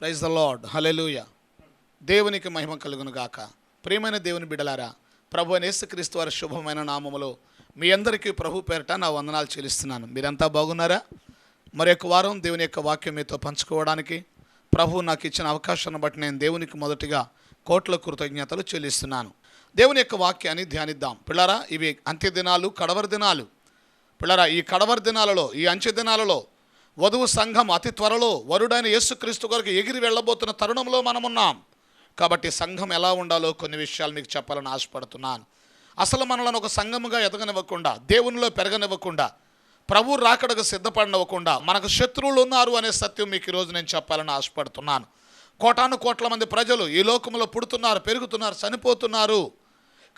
Praise the lord. Hallelujah దేవునికి మహిమ కలుగును గాక. ప్రియమైన దేవుని బిడలారా ప్రభు అయిన యేసుక్రీస్తు వారి శుభమైన నామములో మీ అందరికీ ప్రభు పేరట నా వందనాలు చెల్లిస్తున్నాను. మీరంతా బాగున్నారా? మరి వారం దేవుని యొక్క వాక్యం మీతో పంచుకోవడానికి ప్రభు నాకు ఇచ్చిన అవకాశాన్ని బట్టి నేను దేవునికి మొదటిగా కోట్ల కృతజ్ఞతలు చెల్లిస్తున్నాను. దేవుని యొక్క వాక్యాన్ని ధ్యానిద్దాం. పిల్లరా ఇవి అంత్య దినాలు కడవరి దినాలు. పిల్లరా ఈ కడవరి దినాలలో ఈ అంచె దినాలలో వధువు సంఘం అతి త్వరలో వరుడైన యేసుక్రీస్తు కొరకు ఎగిరి వెళ్ళబోతున్న తరుణంలో మనమున్నాం. కాబట్టి సంఘం ఎలా ఉండాలో కొన్ని విషయాలు మీకు చెప్పాలని ఆశపడుతున్నాను. అసలు మనలను ఒక సంఘముగా ఎదగనివ్వకుండా దేవునిలో పెరగనివ్వకుండా ప్రభు రాకడకు సిద్ధపడనివ్వకుండా మనకు శత్రువులు ఉన్నారు అనే సత్యం మీకు ఈరోజు నేను చెప్పాలని ఆశపడుతున్నాను. కోటాను కోట్ల మంది ప్రజలు ఈ లోకంలో పుడుతున్నారు పెరుగుతున్నారు చనిపోతున్నారు.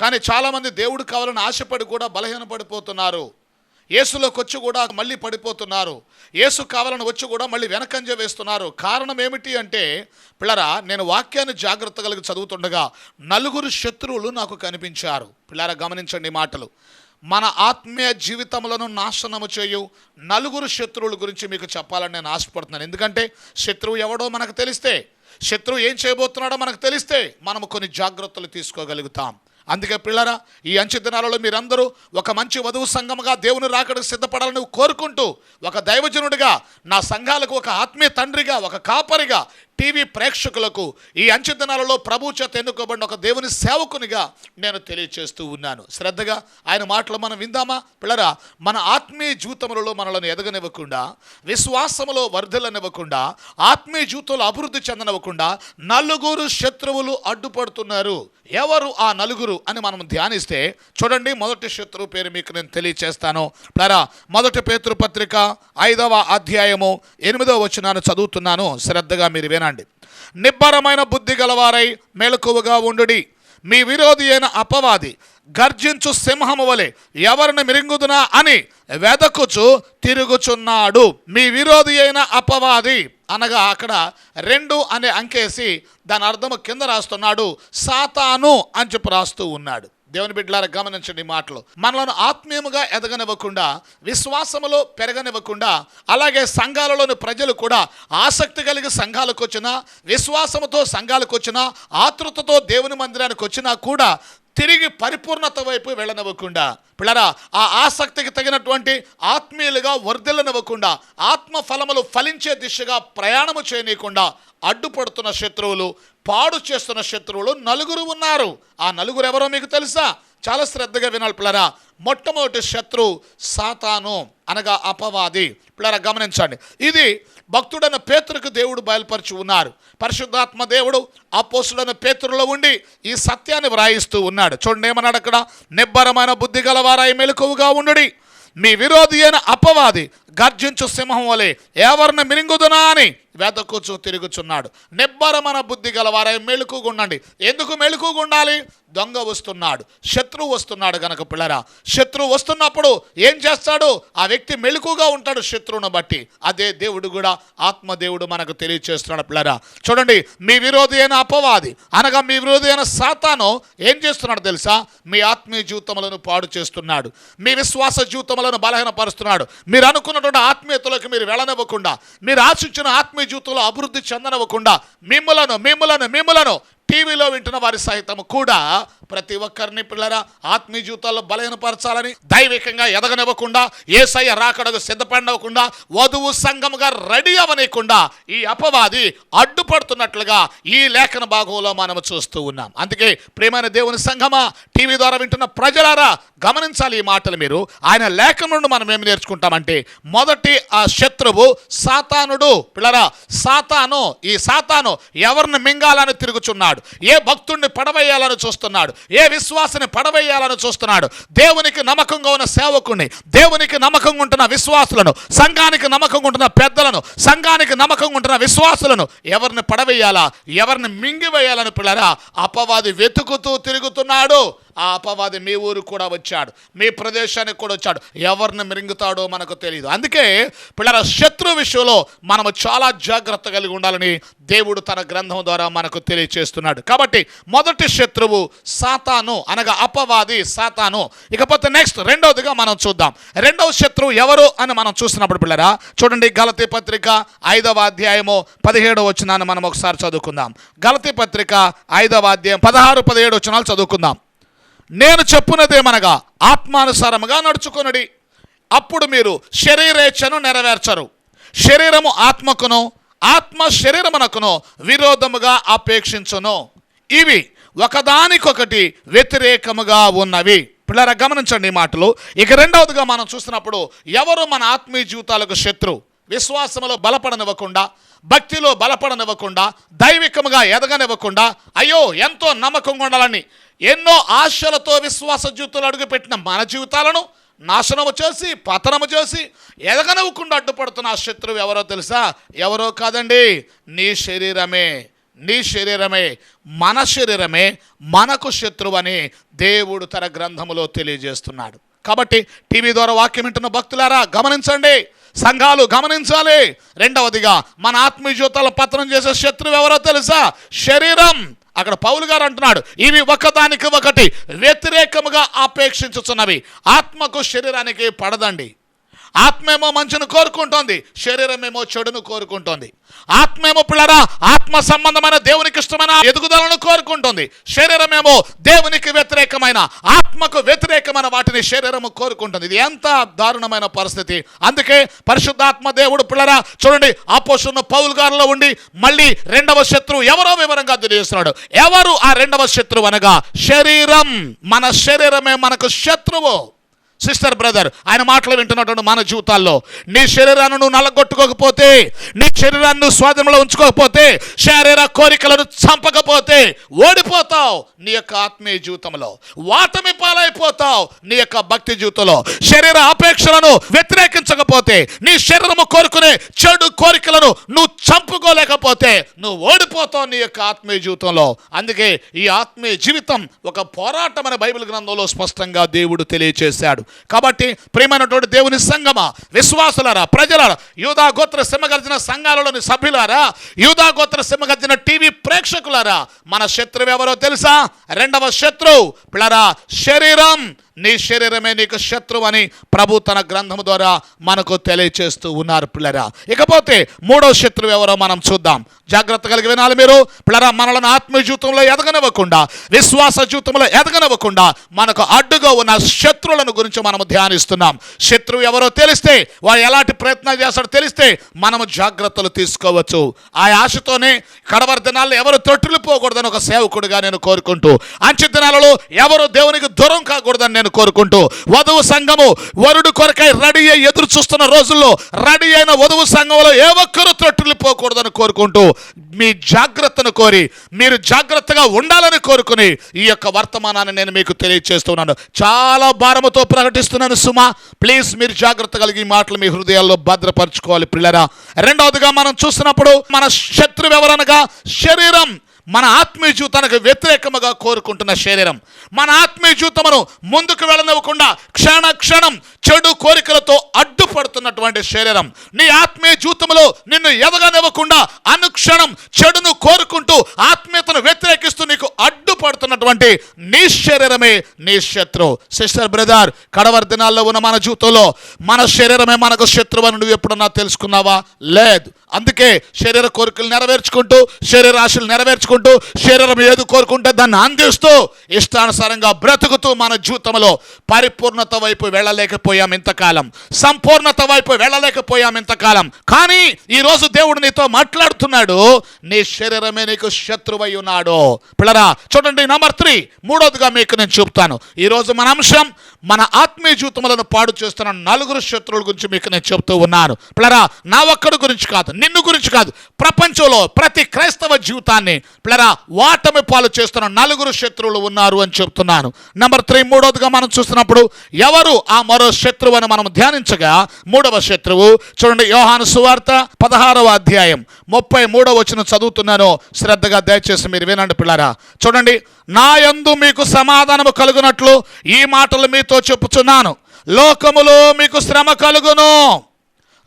కానీ చాలామంది దేవుడు కావాలని ఆశపడి కూడా బలహీనపడిపోతున్నారు. యేసులోకి వచ్చి కూడా మళ్ళీ పడిపోతున్నారు. యేసు కావాలని వచ్చి కూడా మళ్ళీ వెనకంజ వేస్తున్నారు. కారణం ఏమిటి అంటే పిల్లరా నేను వాక్యాన్ని జాగ్రత్త కలిగి చదువుతుండగా నలుగురు శత్రువులు నాకు కనిపించారు. పిల్లరా గమనించండి మాటలు. మన ఆత్మీయ జీవితములను నాశనము చేయు నలుగురు శత్రువుల గురించి మీకు చెప్పాలని నేను ఆశపడుతున్నాను. ఎందుకంటే శత్రువు ఎవడో మనకు తెలిస్తే శత్రువు ఏం చేయబోతున్నాడో మనకు తెలిస్తే మనము కొన్ని జాగ్రత్తలు తీసుకోగలుగుతాం. అందుకే పిల్లరా ఈ అంచె దినాలలో మీరందరూ ఒక మంచి వధువు సంఘముగా దేవుని రాకడకు సిద్ధపడాలని కోరుకుంటూ ఒక దైవజనుడిగా నా సంఘాలకు ఒక ఆత్మీయ తండ్రిగా ఒక కాపరిగా టీవీ ప్రేక్షకులకు ఈ అంచె ప్రభు చేత ఎన్నుకోబడిన ఒక దేవుని సేవకునిగా నేను తెలియచేస్తూ ఉన్నాను. శ్రద్ధగా ఆయన మాటలు మనం విందామా? పిల్లరా మన ఆత్మీయ జీవితములలో మనలను ఎదగనివ్వకుండా విశ్వాసములో వర్ధలనివ్వకుండా ఆత్మీయ జీవితంలో అభివృద్ధి చెందనివ్వకుండా నలుగురు శత్రువులు అడ్డుపడుతున్నారు. ఎవరు ఆ నలుగురు అని మనం ధ్యానిస్తే చూడండి మొదటి శత్రువు పేరు మీకు నేను తెలియచేస్తాను. ప్లరా మొదటి పేతృ పత్రిక ఐదవ అధ్యాయము ఎనిమిదవ వచనాన్ని చదువుతున్నాను. శ్రద్ధగా మీరు అండి నిబ్బరమైన బుద్ధి గలవారై మెలకువగా ఉండుడి. మీ విరోధి అయిన అపవాది గర్జించు సింహము వలె ఎవరిని మిరింగుదునా అని వెదకుచు తిరుగుచున్నాడు. మీ విరోధి అయిన అపవాది అనగా అక్కడ రెండు అనే అంకేసి దాని అర్థము కింద రాస్తున్నాడు. సాతాను అని చెప్పి రాస్తూ ఉన్నాడు. దేవుని బిడ్డలారా గమనించండి మాటలు. మనలను ఆత్మీయముగా ఎదగనివ్వకుండా విశ్వాసములో పెరగనివ్వకుండా అలాగే సంఘాలలోని ప్రజలు కూడా ఆసక్తి కలిగి సంఘాలకు వచ్చినా విశ్వాసముతో సంఘాలకు వచ్చినా ఆతృతతో దేవుని మందిరానికి వచ్చినా కూడా తిరిగి పరిపూర్ణత వైపు వెళ్ళనివ్వకుండా పిల్లరా ఆ ఆసక్తికి తగినటువంటి ఆత్మీయులుగా వర్ధిల్లనివ్వకుండా ఆత్మ ఫలములు ఫలించే దిశగా ప్రయాణము చేయనీయకుండా అడ్డుపడుతున్న శత్రువులు పాడు చేస్తున్న శత్రువులు నలుగురు ఉన్నారు. ఆ నలుగురు ఎవరో మీకు తెలుసా? చాలా శ్రద్ధగా వినాలి పిల్లరా. మొట్టమొదటి శత్రు సాతాను అనగా అపవాది. పిల్లరా గమనించండి. ఇది భక్తుడైన పేతురుకు దేవుడు బయలుపరిచి ఉన్నారు. పరిశుద్ధాత్మ దేవుడు అపోసుడైన పేతురులో ఉండి ఈ సత్యాన్ని వ్రాయిస్తూ ఉన్నాడు. చూడండి ఏమన్నాడు అక్కడ? నిబ్బరమైన బుద్ధి గలవారాయి మెలకువగా ఉండుడి. మీ విరోధి అయిన అపవాది గర్జించు సింహం వలె ఎవరిని మిరింగుదునా అని వెతకుచు తిరుగుచున్నాడు. నిబ్బరమన బుద్ధి గలవారై మెలుకుగా ఉండండి ఎందుకు మెలుకుగా ఉండాలి దొంగ వస్తున్నాడు. శత్రువు వస్తున్నాడు గనక పిల్లరా. శత్రువు వస్తున్నప్పుడు ఏం చేస్తాడు? ఆ వ్యక్తి మెలుకుగా ఉంటాడు శత్రువును బట్టి. అదే దేవుడు కూడా ఆత్మదేవుడు మనకు తెలియచేస్తున్నాడు పిల్లరా. చూడండి మీ విరోధి అయిన అపవాది అనగా మీ విరోధి అయిన సాతాను ఏం చేస్తున్నాడు తెలుసా? మీ ఆత్మీయ జీవితములను పాడు చేస్తున్నాడు. మీ విశ్వాస జీవితములను బలహీనపరుస్తున్నాడు. మీరు అనుకున్నటువంటి ఆత్మీయతలకు మీరు వెళ్ళనివ్వకుండా మీరు ఆశించిన ఆత్మీయ జీవితంలో అభివృద్ధి చెందనివ్వకుండా మిమ్మలను మిమ్మలను మిమ్మలను టీవీలో వింటున్న వారి సహితము కూడా ప్రతి ఒక్కరిని పిల్లరా ఆత్మీయ జీవితాల్లో బలహీనపరచాలని దైవికంగా ఎదగనివ్వకుండా ఏసయ్య రాకడకు సిద్ధపడనివ్వకుండా వధువు సంఘముగా రెడీ అవనీయకుండా ఈ అపవాది అడ్డుపడుతున్నట్లుగా ఈ లేఖన భాగంలో మనం చూస్తూ ఉన్నాం. అందుకే ప్రేమైన దేవుని సంఘమా టీవీ ద్వారా వింటున్న ప్రజలారా గమనించాలి ఈ మాటలు మీరు. ఆయన లేఖ నుండి మనం ఏమి నేర్చుకుంటామంటే మొదటి ఆ శత్రువు సాతానుడు. పిల్లరా సాతాను ఈ సాతాను ఎవరిని మింగాలని తిరుగుచున్నాడు? ఏ భక్తుడిని పడవేయాలని చూస్తున్నాడు? ఏ విశ్వాసని పడవేయాలని చూస్తున్నాడు? దేవునికి నమ్మకంగా ఉన్న సేవకుని దేవునికి నమ్మకంగా ఉంటున్న విశ్వాసులను సంఘానికి నమ్మకంగా ఉంటున్న పెద్దలను సంఘానికి నమ్మకంగా ఉంటున్న విశ్వాసులను ఎవరిని పడవేయాలా? ఎవరిని మింగివేయాలని పిల్లరా? అపవాది వెతుకుతూ తిరుగుతున్నాడు. ఆ అపవాది మీ ఊరు కూడా వచ్చాడు మీ ప్రదేశానికి కూడా వచ్చాడు. ఎవరిని మిరింగుతాడో మనకు తెలియదు అందుకే పిల్లల శత్రు విషయంలో మనము చాలా జాగ్రత్త కలిగి ఉండాలని దేవుడు తన గ్రంథం ద్వారా మనకు తెలియచేస్తున్నాడు. కాబట్టి మొదటి శత్రువు సాతాను అనగా అపవాది సాతాను. ఇకపోతే నెక్స్ట్ రెండవదిగా మనం చూద్దాం. రెండవ శత్రువు ఎవరు అని మనం చూసినప్పుడు పిల్లరా చూడండి గలతీ పత్రిక ఐదవ అధ్యాయము పదిహేడవ వచనాన్ని మనం ఒకసారి చదువుకుందాం. గలతీ పత్రిక ఐదవ అధ్యాయం పదహారు పదిహేడు వచనాలు చదువుకుందాం. నేను చెప్పున్నదేమనగా ఆత్మానుసారముగా నడుచుకొనుడి. అప్పుడు మీరు శరీరేచ్ఛను నెరవేర్చరు. శరీరము ఆత్మకును ఆత్మ శరీరమునకును విరోధముగా అపేక్షించును. ఇవి ఒకదానికొకటి వ్యతిరేకముగా ఉన్నవి. పిల్లరా గమనించండి ఈ మాటలు. ఇక రెండవదిగా మనం చూసినప్పుడు ఎవరు మన ఆత్మీయ జీవితాలకు శత్రు? విశ్వాసములో బలపడనివ్వకుండా భక్తిలో బలపడనివ్వకుండా దైవికముగా ఎదగనివ్వకుండా అయ్యో ఎంతో నమ్మకంగా ఉండాలని ఎన్నో ఆశలతో విశ్వాస జీవితంలో అడుగుపెట్టిన మన జీవితాలను నాశనము చేసి పతనము చేసి ఎదగనివ్వకుండా అడ్డుపడుతున్న ఆ శత్రువు ఎవరో తెలుసా? ఎవరో కాదండి నీ శరీరమే నీ శరీరమే మన శరీరమే మనకు శత్రువు అని దేవుడు తన గ్రంథములో తెలియజేస్తున్నాడు. కాబట్టి టీవీ ద్వారా వాక్యం వింటున్న భక్తులారా గమనించండి సంఘాలు గమనించాలి. రెండవదిగా మన ఆత్మీయ పతనం చేసే శత్రువు ఎవరో తెలుసా? శరీరం. అక్కడ పౌలు గారు అంటున్నాడు ఇవి ఒకదానికి ఒకటి వ్యతిరేకముగా ఆపేక్షించుచున్నవి ఆత్మకు శరీరానికి పడదండి. ఆత్మేమో మంచును కోరుకుంటోంది శరీరమేమో చెడును కోరుకుంటోంది. ఆత్మేమో పిల్లరా ఆత్మ సంబంధమైన దేవునికి ఇష్టమైన ఎదుగుదలను కోరుకుంటుంది శరీరమేమో దేవునికి వ్యతిరేకమైన ఆత్మకు వ్యతిరేకమైన వాటిని శరీరము కోరుకుంటుంది. ఇది ఎంత దారుణమైన పరిస్థితి. అందుకే పరిశుద్ధాత్మ దేవుడు పిల్లరా చూడండి ఆపోషణ పౌల్ గారిలో ఉండి మళ్ళీ రెండవ శత్రువు ఎవరో వివరంగా తెలియజేస్తున్నాడు. ఎవరు ఆ రెండవ శత్రువు అనగా శరీరం మన శరీరమే మనకు శత్రువు. సిస్టర్ బ్రదర్ ఆయన మాటలు వింటున్నటువంటి మన జీవితాల్లో నీ శరీరాన్ని నువ్వు నలగొట్టుకోకపోతే నీ శరీరాన్ని నువ్వు స్వాధీనంలో ఉంచుకోకపోతే శరీర కోరికలను చంపకపోతే ఓడిపోతావు నీ యొక్క ఆత్మీయ జీవితంలో. వాటమి పాలైపోతావు నీ యొక్క భక్తి జీవితంలో. శరీర అపేక్షలను వ్యతిరేకించకపోతే నీ శరీరము కోరుకునే చెడు కోరికలను నువ్వు చంపుకోలేకపోతే నువ్వు ఓడిపోతావు నీ యొక్క ఆత్మీయ జీవితంలో. అందుకే ఈ ఆత్మీయ జీవితం ఒక పోరాటం అనే బైబిల్ గ్రంథంలో స్పష్టంగా దేవుడు తెలియచేశాడు. కాబట్టి ప్రేమైనటువంటి దేవుని సంగమా విశ్వాసులారా ప్రజలారా యూదా గోత్ర సింహగర్జన సంఘాలలోని సభ్యులారా యూదా గోత్ర సింహగర్జన టీవీ ప్రేక్షకులారా మన శత్రువు ఎవరో తెలుసా? రెండవ శత్రువు పిల్లరా శరీరం. నీ శరీరమే నీకు శత్రువు అని ప్రభు తన గ్రంథము ద్వారా మనకు తెలియచేస్తూ ఉన్నారు పిల్లరా. ఇకపోతే మూడో శత్రువు ఎవరో మనం చూద్దాం. జాగ్రత్త కలిగి వినాలి మీరు. పిల్లరా మనలను ఆత్మీయ జీవితంలో ఎదగనివ్వకుండా విశ్వాస జీవితంలో ఎదగనివ్వకుండా మనకు అడ్డుగా ఉన్న శత్రువులను గురించి మనము ధ్యానిస్తున్నాం. శత్రువు ఎవరో తెలిస్తే వాడు ఎలాంటి ప్రయత్నాలు చేస్తాడో తెలిస్తే మనము జాగ్రత్తలు తీసుకోవచ్చు. ఆ ఆశతోనే కడవరి దినాల్లో ఎవరు తొట్టిల్లిపోకూడదని ఒక సేవకుడిగా నేను కోరుకుంటూ అంచె దినాలలో ఎవరు దేవునికి దూరం కాకూడదని నేను కోరుకుంటూ వధువు సంఘము వరుడు కొరకై రెడీ అయి ఎదురు చూస్తున్న రోజుల్లో రెడీ అయిన వధువు సంఘంలో ఏ ఒక్కరూ పోకూడదని కోరుకుంటూ మీ జాగ్రత్తను కోరి మీరు జాగ్రత్తగా ఉండాలని కోరుకుని ఈ యొక్క వర్తమానాన్ని నేను మీకు తెలియజేస్తున్నాను చాలా భారముతో ప్రకటిస్తున్నాను సుమా. ప్లీజ్ మీరు జాగ్రత్త కలిగి ఈ మాటలు మీ హృదయాల్లో భద్రపరచుకోవాలి పిల్లరా రెండవదిగా మనం చూసినప్పుడు మన శత్రువు ఎవరనగా శరీరం. మన ఆత్మీయ జీవితానికి వ్యతిరేకముగా కోరుకుంటున్న శరీరం. మన ఆత్మీయ జీవితమును ముందుకు వెళ్ళనివ్వకుండా క్షణ క్షణం చెడు కోరికలతో అడ్డుపడుతున్నటువంటి శరీరం. నీ ఆత్మీయ జీవితంలో నిన్ను ఎదగనివ్వకుండా అనుక్షణం చెడును కోరుకుంటూ ఆత్మీయతను వ్యతిరేకిస్తూ నీకు అడ్డుపడుతున్నటువంటి నీ శరీరమే నీ శత్రు. సిస్టర్ బ్రదర్ కడవరి దినాల్లో ఉన్న మన జీవితంలో మన శరీరమే మనకు శత్రువు అని నువ్వు ఎప్పుడన్నా తెలుసుకున్నావా? లేదు. అందుకే శరీర కోరికలు నెరవేర్చుకుంటూ శరీర ఆశలు నెరవేర్చుకుంటూ శరీరం ఏది కోరుకుంటే దాన్ని అందిస్తూ ఇష్టానుసారంగా బ్రతుకుతూ మన జీవితంలో పరిపూర్ణత వైపు వెళ్ళలేకపోయాం ఇంతకాలం. సంపూర్ణత వైపు వెళ్ళలేకపోయాం ఇంతకాలం. కానీ ఈరోజు దేవుడు నీతో మాట్లాడుతున్నాడు నీ శరీరమే నీకు శత్రువై ఉన్నాడు. పిల్లరా చూడండి నంబర్ త్రీ మూడోదిగా మీకు నేను చెప్తాను. ఈరోజు మన అంశం మన ఆత్మీయ జీవితములను పాడు చేస్తున్న నలుగురు శత్రువుల గురించి మీకు నేను చెప్తూ ఉన్నాను. పిల్లరా నా ఒక్కడి గురించి కాదు నిన్ను గురించి కాదు ప్రపంచంలో ప్రతి క్రైస్తవ జీవితాన్ని ప్లరా వాటమి పాలు చేస్తున్న నలుగురు శత్రువులు ఉన్నారు అని చెప్తున్నాను. నెంబర్ త్రీ మూడవదిగా మనం చూస్తున్నప్పుడు ఎవరు ఆ మరో శత్రువు అని మనం ధ్యానించగా మూడవ శత్రువు చూడండి యోహాను సువార్త పదహారవ అధ్యాయం ముప్పై మూడవ వచ్చిన చదువుతున్నాను. శ్రద్ధగా దయచేసి మీరు వినండి పిల్లరా. చూడండి నా యందు మీకు సమాధానము కలుగునట్లు ఈ మాటలు మీతో చెప్పుచున్నాను. లోకములో మీకు శ్రమ కలుగును.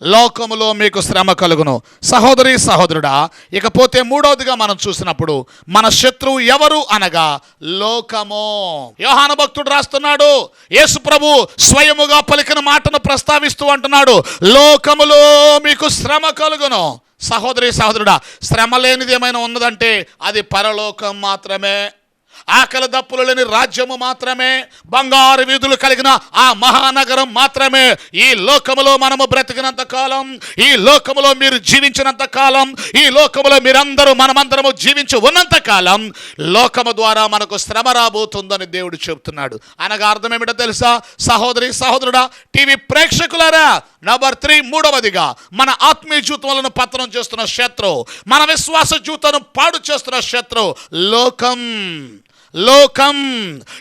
లోకములో మీకు శ్రమ కలుగును. సహోదరి సహోదరుడా ఇకపోతే మూడవదిగా మనం చూసినప్పుడు మన శత్రువు ఎవరు అనగా లోకము. యోహాన భక్తుడు రాస్తున్నాడు. యేసు ప్రభు స్వయముగా పలికిన మాటను ప్రస్తావిస్తూ అంటున్నాడు. లోకములో మీకు శ్రమ కలుగును. సహోదరి సహోదరుడా శ్రమ లేనిది ఏమైనా ఉన్నదంటే అది పరలోకం మాత్రమే. ఆకలి దప్పులు లేని రాజ్యము మాత్రమే బంగారు వీధులు కలిగిన ఆ మహానగరం మాత్రమే. ఈ లోకములో మనము బ్రతికినంత కాలం ఈ లోకములో మీరు జీవించినంత కాలం ఈ లోకములో మీరందరూ మనమందరము జీవించి ఉన్నంత కాలం లోకము ద్వారా మనకు శ్రమ రాబోతుందని దేవుడు చెబుతున్నాడు అనగా అర్థం ఏమిటో తెలుసా? సహోదరి సహోదరుడా టీవీ ప్రేక్షకులారా నంబర్ త్రీ మూడవదిగా మన ఆత్మీయ జీవితములను పతనం చేస్తున్న శత్రు మన విశ్వాస జీవితాన్ని పాడు చేస్తున్న శత్రు లోకం. లోకం.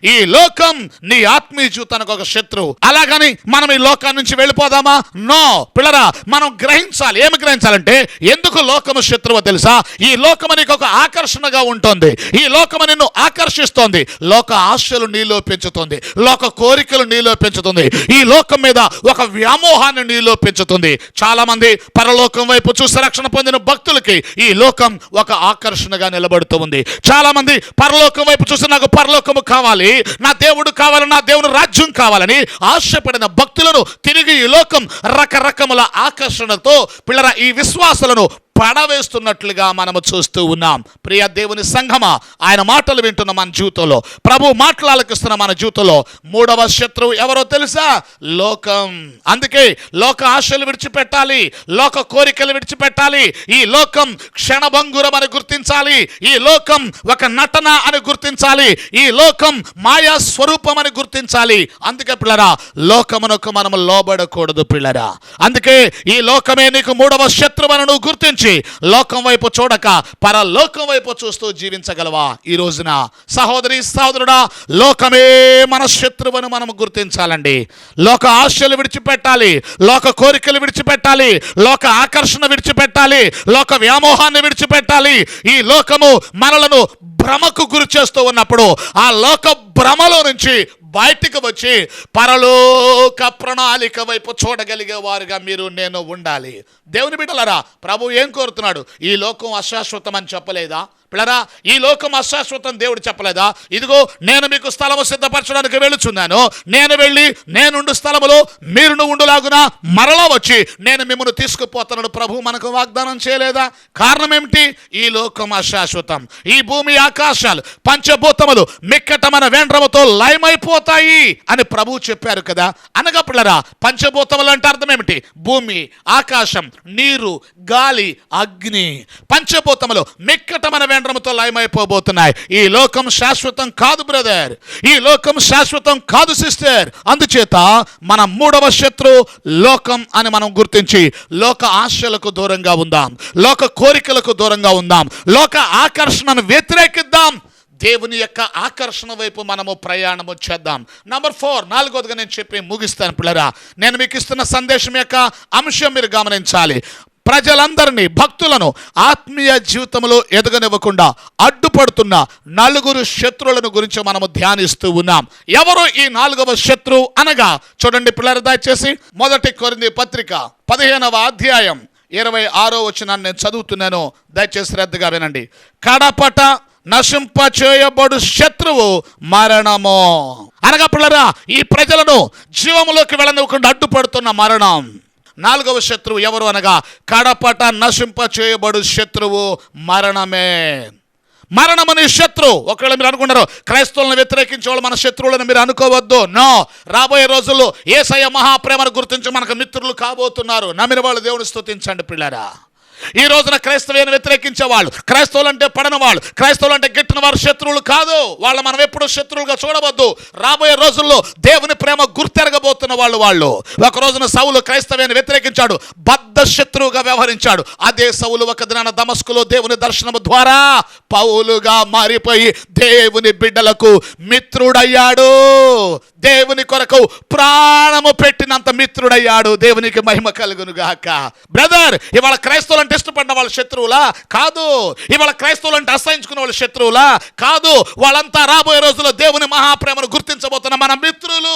ఈ లోకం నీ ఆత్మీయ జీవితానికి ఒక శత్రువు. అలాగని మనం ఈ లోకం నుంచి వెళ్ళిపోదామా? నో. పిల్లరా మనం గ్రహించాలి. ఏమి గ్రహించాలంటే ఎందుకు లోకము శత్రువు తెలుసా? ఈ లోకము నీకు ఒక ఆకర్షణగా ఉంటుంది. ఈ లోకము నిన్ను ఆకర్షిస్తోంది. లోక ఆశలు నీలో పెంచుతుంది. లోక కోరికలు నీలో పెంచుతుంది. ఈ లోకం మీద ఒక వ్యామోహాన్ని నీలో పెంచుతుంది. చాలా మంది పరలోకం వైపు చూసి రక్షణ పొందిన భక్తులకి ఈ లోకం ఒక ఆకర్షణగా నిలబడుతూ ఉంది చాలా మంది పరలోకం వైపు చూసి నాకు పరలోకము కావాలి నా దేవుడు కావాలి నా దేవుని రాజ్యం కావాలని ఆశపడిన భక్తులను తిరిగి ఈ లోకం రకరకముల ఆకర్షణతో పిల్లర ఈ విశ్వాసాలను పడవేస్తున్నట్లుగా మనము చూస్తూ ఉన్నాం. ప్రియ దేవుని సంఘమా ఆయన మాటలు వింటున్న మన జీవితంలో ప్రభు మాట్లాడకిస్తున్న మన జీవితంలో మూడవ శత్రువు ఎవరో తెలుసా? లోకం. అందుకే లోక ఆశలు విడిచిపెట్టాలి లోక కోరికలు విడిచిపెట్టాలి ఈ లోకం క్షణభంగురం అని గుర్తించాలి ఈ లోకం ఒక నటన అని గుర్తించాలి ఈ లోకం మాయా స్వరూపం అని గుర్తించాలి. అందుకే పిల్లరా లోకమునకు మనము లోబడకూడదు పిల్లరా. అందుకే ఈ లోకమే నీకు మూడవ శత్రువును నువ్వు గుర్తించి. లోకం వైపు చూడక పరలోకం వైపు చూస్తూ జీవించగలవా? ఈ రోజున సహోదరి సహోదరుడా లోకమే మన శత్రువును మనం గుర్తించాలండి. లోక ఆశలు విడిచిపెట్టాలి లోక కోరికలు విడిచిపెట్టాలి లోక ఆకర్షణ విడిచిపెట్టాలి లోక వ్యామోహాన్ని విడిచిపెట్టాలి. ఈ లోకము మనలను భ్రమకు గురి చేస్తూ ఉన్నప్పుడు ఆ లోక భ్రమలో నుంచి బయటకు వచ్చి పరలోక ప్రణాళిక వైపు చూడగలిగే వారుగా మీరు నేను ఉండాలి. దేవుని బిడ్డలరా ప్రభు ఏం కోరుతున్నాడు? ఈ లోకం అశాశ్వతం అని చెప్పలేదా? పిల్లరా ఈ లోకం అశాశ్వతం దేవుడు చెప్పలేదా? ఇదిగో నేను మీకు స్థలము సిద్ధపరచడానికి వెళ్ళుచున్నాను నేను వెళ్ళి నేనుండు స్థలములో మీరును ఉండులాగున మరలా వచ్చి నేను మిమ్మల్ని తీసుకుపోతున్నాడు ప్రభు మనకు వాగ్దానం చేయలేదా? కారణం ఏమిటి ఈ లోకం అశాశ్వతం. ఈ భూమి ఆకాశాలు పంచభూతములు మిక్కటమైన వేండ్రముతో లయమైపోతాయి అని ప్రభు చెప్పారు కదా. అనగా పిల్లరా పంచభూతములు అంటే అర్థం ఏమిటి భూమి ఆకాశం నీరు గాలి అగ్ని. పంచభూతములు మిక్కటమైన వేండ్రముతో లయమైపోబోతున్నాయి. ఈ లోకం శాశ్వతం కాదు బ్రదర్. ఈ లోకం శాశ్వతం కాదు సిస్టర్. అందుచేత మన మూడవ శత్రు లోకం అని మనం గుర్తించి లోక ఆశలకు దూరంగా ఉందాం. లోక కోరికలకు దూరంగా ఉందాం. లోక ఆకర్షణను వ్యతిరేకిద్దాం. దేవుని యొక్క ఆకర్షణ వైపు మనము ప్రయాణము చేద్దాం. నంబర్ ఫోర్ నాలుగోదిగా నేను చెప్పి ముగిస్తాను పిల్లరా. నేను మీకు ఇస్తున్న సందేశం యొక్క అంశం మీరు గమనించాలి. ప్రజలందరినీ భక్తులను ఆత్మీయ జీవితంలో ఎదగనివ్వకుండా అడ్డుపడుతున్న నలుగురు శత్రువులను గురించి మనము ధ్యానిస్తూ ఉన్నాం. ఎవరు ఈ నాలుగవ శత్రువు అనగా? చూడండి పిల్లలు దయచేసి మొదటి కొరింది పత్రిక పదిహేనవ అధ్యాయం ఇరవై ఆరో వచ్చినాన్ని నేను చదువుతున్నాను. దయచేసి శ్రద్ధగా వినండి. కడపట నశింప చేయబడు శత్రువు మరణము. అనగా పిల్లరా ఈ ప్రజలను జీవములోకి వెళ్ళనివ్వకుండా అడ్డుపడుతున్న మరణం. నాలుగవ శత్రువు ఎవరు అనగా కడపట నశింప చేయబడు శత్రువు మరణమే. మరణమని శత్రువు ఒకవేళ మీరు అనుకున్నారు క్రైస్తవులను వ్యతిరేకించే వాళ్ళు మన శత్రువులను మీరు అనుకోవద్దు. నో. రాబోయే రోజుల్లో ఏసయ మహాప్రేమను గుర్తించి మనకు మిత్రులు కాబోతున్నారు. నమ్మిన వాళ్ళు దేవుని స్థుతించండి పిల్లరా ఈ రోజున క్రైస్తవ్యాన్ని వ్యతిరేకించే వాళ్ళు క్రైస్తవులు అంటే పడని వాళ్ళు క్రైస్తవులు అంటే గిట్టిన వారు శత్రువులు కాదు. వాళ్ళ మనం ఎప్పుడు శత్రువులుగా చూడవద్దు. రాబోయే రోజుల్లో దేవుని ప్రేమ గుర్తెరగబోతున్న వాళ్ళు వాళ్ళు. ఒక రోజున సౌలు క్రైస్తవ్యాన్ని వ్యతిరేకించాడు. బద్ధ శత్రువుగా వ్యవహరించాడు. అదే సౌలు ఒక దినాన దమస్కులో దేవుని దర్శనము ద్వారా పౌలుగా మారిపోయి దేవుని బిడ్డలకు మిత్రుడయ్యాడు. దేవుని కొరకు ప్రాణము పెట్టినంత మిత్రుడయ్యాడు. దేవునికి మహిమ కలుగునుగాక. బ్రదర్ ఇవాళ క్రైస్తవులు అంటే ఇష్టపడిన వాళ్ళ శత్రువులా? కాదు. ఇవాళ క్రైస్తవులు అంటే అసహించుకున్న వాళ్ళ శత్రువులా? కాదు. వాళ్ళంతా రాబోయే రోజుల్లో దేవుని మహాప్రేమను గుర్తించబోతున్న మన మిత్రులు.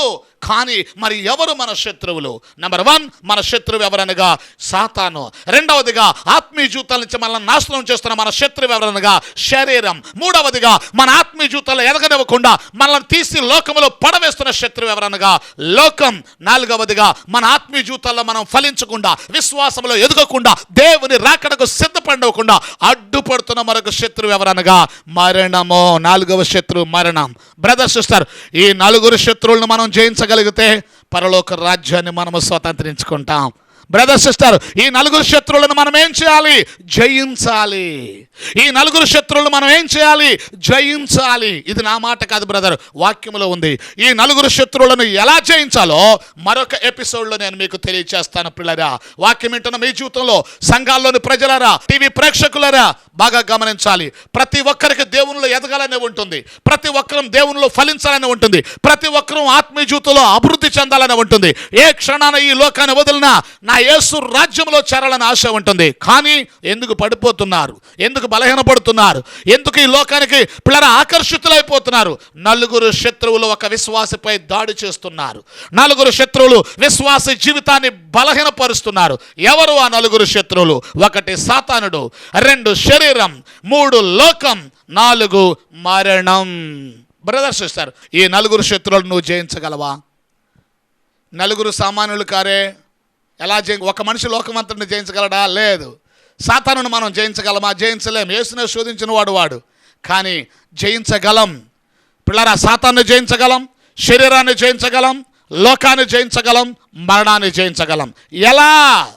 కానీ మరి ఎవరు మన శత్రువులు? నెంబర్ వన్ మన శత్రువు ఎవరనగా సాతాను. రెండవదిగా ఆత్మీయ జీవితాల నుంచి మనల్ని నాశనం చేస్తున్న మన శత్రువు ఎవరనగా శరీరం. మూడవదిగా మన ఆత్మీయ జీవితాల్లో ఎదగనివ్వకుండా మనల్ని తీసి లోకములో పడవేస్తున్న శత్రువు ఎవరనగా లోకం. నాలుగవదిగా మన ఆత్మీయ జీవితాల్లో మనం ఫలించకుండా విశ్వాసంలో ఎదగకుండా దేవుని రాకడకు సిద్ధపడకుండా అడ్డుపడుతున్న మరొక శత్రువు ఎవరనగా మరణము. నాలుగవ శత్రువు మరణం. బ్రదర్ సిస్టర్ ఈ నలుగురు శత్రువులను మనం చేయగలిగితే పరలోక రాజ్యాన్ని మనము స్వతంత్రించుకుంటాం. బ్రదర్ సిస్టర్ ఈ నలుగురు శత్రువులను మనం ఏం చేయాలి? జయించాలి. ఈ నలుగురు శత్రువులు మనం ఏం చేయాలి? జయించాలి. ఇది నా మాట కాదు బ్రదర్ వాక్యంలో ఉంది. ఈ నలుగురు శత్రువులను ఎలా జయించాలో మరొక ఎపిసోడ్లో నేను మీకు తెలియచేస్తాను పిల్లరా. వాక్యం వింటున్న మీ జీవితంలో సంఘాల్లోని ప్రజలరా టీవీ ప్రేక్షకులరా బాగా గమనించాలి. ప్రతి ఒక్కరికి దేవునిలో ఎదగాలని ఉంటుంది. ప్రతి ఒక్కరం దేవునిలో ఫలించాలని ఉంటుంది. ప్రతి ఒక్కరం ఆత్మీయ జీవితంలో అభివృద్ధి చెందాలని ఉంటుంది. ఏ క్షణాన ఈ లోకాన్ని వదిలినా నా యేసు రాజ్యంలో చేరాలని ఆశ ఉంటుంది. కానీ ఎందుకు పడిపోతున్నారు? ఎందుకు బలహీనపడుతున్నారు? ఎందుకు ఈ లోకానికి పిల్లల ఆకర్షితులైపోతున్నారు? నలుగురు శత్రువులు ఒక విశ్వాసపై దాడి చేస్తున్నారు. నలుగురు శత్రువులు విశ్వాస జీవితాన్ని బలహీనపరుస్తున్నారు. ఎవరు ఆ నలుగురు శత్రువులు? ఒకటి సాతానుడు రెండు శరీరం మూడు లోకం నాలుగు మరణం. బ్రదర్స్ ఇస్తారు ఈ నలుగురు శత్రువులను నువ్వు జయించగలవా? నలుగురు సామాన్యులు కారే ఎలా జయి ఒక మనిషి లోకమంతటిని జయించగలడా? లేదు. సాతానును మనం జయించగలమా? జయించలేం. యేసునే శోధించిన వాడు వాడు. కానీ జయించగలం. పిల్లరా సాతాన్ని జయించగలం శరీరాన్ని జయించగలం లోకాన్ని జయించగలం మరణాన్ని జయించగలం. ఎలా?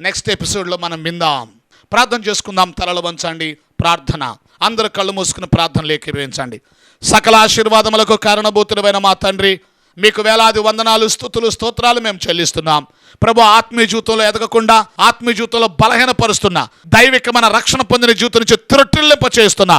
నెక్స్ట్ ఎపిసోడ్లో మనం విందాం. ప్రార్థన చేసుకుందాం. తలలు వంచండి. ప్రార్థన. అందరూ కళ్ళు మూసుకుని ప్రార్థనలు ఏకీభవించండి. సకల ఆశీర్వాదములకు కారణభూతుడమైన మా తండ్రి మీకు వేలాది వందనాలు స్థుతులు స్తోత్రాలు మేము చెల్లిస్తున్నాం. ప్రభు ఆత్మీయ జీవితంలో ఎదగకుండా ఆత్మీయ జీవితంలో బలహీనపరుస్తున్నా దైవికమైన రక్షణ పొందిన జీవితం నుంచి త్రొట్టిల్లింప చేస్తున్న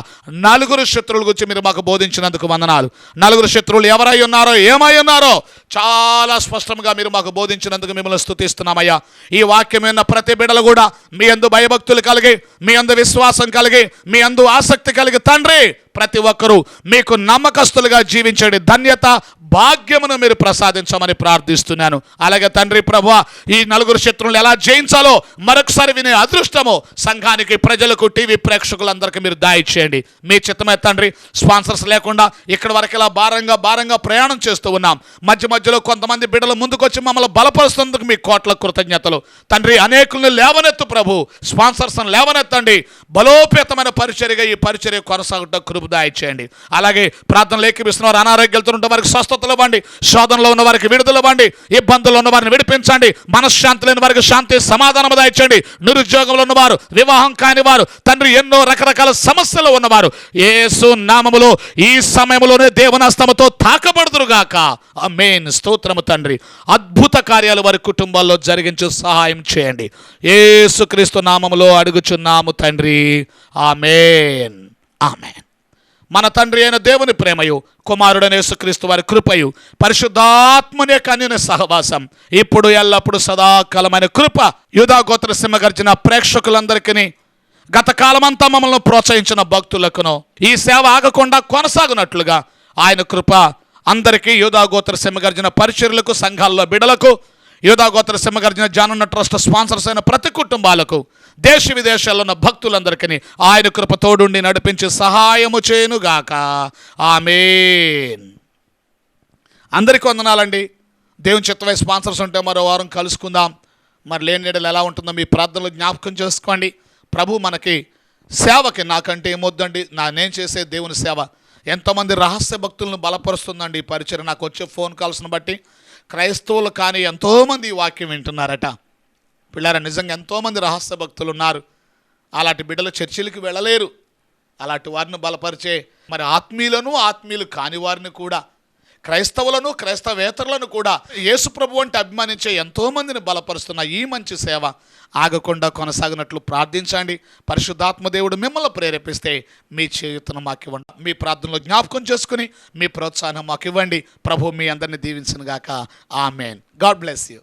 నలుగురు శత్రువుల గురించి మీరు మాకు బోధించినందుకు వందనాలు. నలుగురు శత్రువులు ఎవరై ఉన్నారో ఏమై ఉన్నారో చాలా స్పష్టంగా మీరు మాకు బోధించినందుకు మిమ్మల్ని స్థుతిస్తున్నామయ్యా ఈ వాక్యం ఉన్న ప్రతి బిడలు కూడా మీ అందు భయభక్తులు కలిగి మీ అందు విశ్వాసం కలిగి మీ అందు ఆసక్తి కలిగి తండ్రి ప్రతి ఒక్కరూ మీకు నమ్మకస్తులుగా జీవించండి. ధన్యత భాగ్యమును మీరు ప్రసాదించమని ప్రార్థిస్తున్నాను. అలాగే తండ్రి ప్రభు ఈ నలుగురు శత్రువులు ఎలా జయించాలో మరొకసారి వినే అదృష్టము సంఘానికి ప్రజలకు టీవీ ప్రేక్షకులందరికీ మీరు దాయిచ్చేయండి. మీ చిత్తమే తండ్రి స్పాన్సర్స్ లేకుండా ఇక్కడ వరకు ఇలా భారంగా భారంగా ప్రయాణం చేస్తూ ఉన్నాం. మధ్య మధ్యలో కొంతమంది బిడ్డలు ముందుకొచ్చి మమ్మల్ని బలపరుస్తున్నందుకు మీ కోట్ల కృతజ్ఞతలు. తండ్రి అనేకుల్ని లేవనెత్తు ప్రభు. స్పాన్సర్స్ లేవనెత్తండి. బలోపేతమైన పరిచర్యగా ఈ పరిచర్య కొనసాగుట కృప దాయిచేయండి అలాగే ప్రార్థనలు ఏకీపిస్తున్న వారు అనారోగ్యాలతో ఉన్న వారికి స్వస్థతలు ఇవ్వండి. శోధనలో ఉన్న వారికి విడుదల ఇవ్వండి. ఇబ్బందుల్లో ఉన్న వారిని విడిపించండి. మనశ్శాంతి లేని వారికి శాంతి సమాధానం దాయిచ్చండి నిరుద్యోగంలో ఉన్నవారు వివాహం కాని వారు తండ్రి ఎన్నో రకరకాల సమస్యలు ఉన్నవారు యేసు నామములో ఈ సమయంలోనే దేవునాస్తమతో తాకబడుదురుగాక. మెయిన్ స్తోత్రము తండ్రి. అద్భుత కార్యాలు వారి కుటుంబాల్లో జరిగించు సహాయం చేయండి. ఏసుక్రీస్తు నామములో అడుగుచున్నాము తండ్రి. ఆమెన్. ఆమెన్. మన తండ్రి అయిన దేవుని ప్రేమయు కుమారుడనేసుక్రీస్తు వారి కృపయు పరిశుద్ధాత్మనే కనిన సహవాసం. ఇప్పుడు ఎల్లప్పుడు సదాకాలమైన కృప యూదా గోత్ర సింహగర్జన ప్రేక్షకులందరికీ గత కాలమంతా మమ్మల్ని ప్రోత్సహించిన భక్తులకును ఈ సేవ ఆగకుండా కొనసాగునట్లుగా ఆయన కృప అందరికీ యూదా గోత్ర సింహగర్జన పరిచర్లకు సంఘాల్లో బిడలకు యూదా గోత్ర సింహగర్జన జానున్న ట్రస్ట్ స్పాన్సర్స్ అయిన ప్రతి కుటుంబాలకు దేశ విదేశాల్లో ఉన్న భక్తులందరికీ ఆయన కృప తోడుండి నడిపించి సహాయము చేయనుగాక. ఆమెన్. అందరికీ వందనాలండి. దేవుని చిత్తమై స్పాన్సర్స్ ఉంటే మరో వారం కలుసుకుందాం. మరి లేని నీడలు ఎలా ఉంటుందో మీ ప్రార్థనలు జ్ఞాపకం చేసుకోండి. ప్రభు మనకి సేవకి నాకంటే ఏమొద్దండి? నా నేను చేసే దేవుని సేవ. ఎంతోమంది రహస్య భక్తులను బలపరుస్తుందండి ఈ పరిచయం నాకు వచ్చే ఫోన్ కాల్స్ని బట్టి క్రైస్తవులు కానీ ఎంతోమంది ఈ వాక్యం వింటున్నారట. పిల్లల నిజంగా ఎంతోమంది రహస్య భక్తులు ఉన్నారు. అలాంటి బిడ్డలు చర్చిలకు వెళ్ళలేరు. అలాంటి వారిని బలపరిచే మరి ఆత్మీయులను ఆత్మీయులు కాని వారిని కూడా క్రైస్తవులను క్రైస్తవేతరులను కూడా యేసు ప్రభు అంటే అభిమానించే ఎంతోమందిని బలపరుస్తున్న ఈ మంచి సేవ ఆగకుండా కొనసాగినట్లు ప్రార్థించండి. పరిశుద్ధాత్మ దేవుడు మిమ్మల్ని ప్రేరేపిస్తే మీ చేయుతను మాకు ఇవ్వండి. మీ ప్రార్థనలో జ్ఞాపకం చేసుకుని మీ ప్రోత్సాహం మాకు ఇవ్వండి. ప్రభు మీ అందరిని దీవించిన గాక. ఆమెన్. God bless you.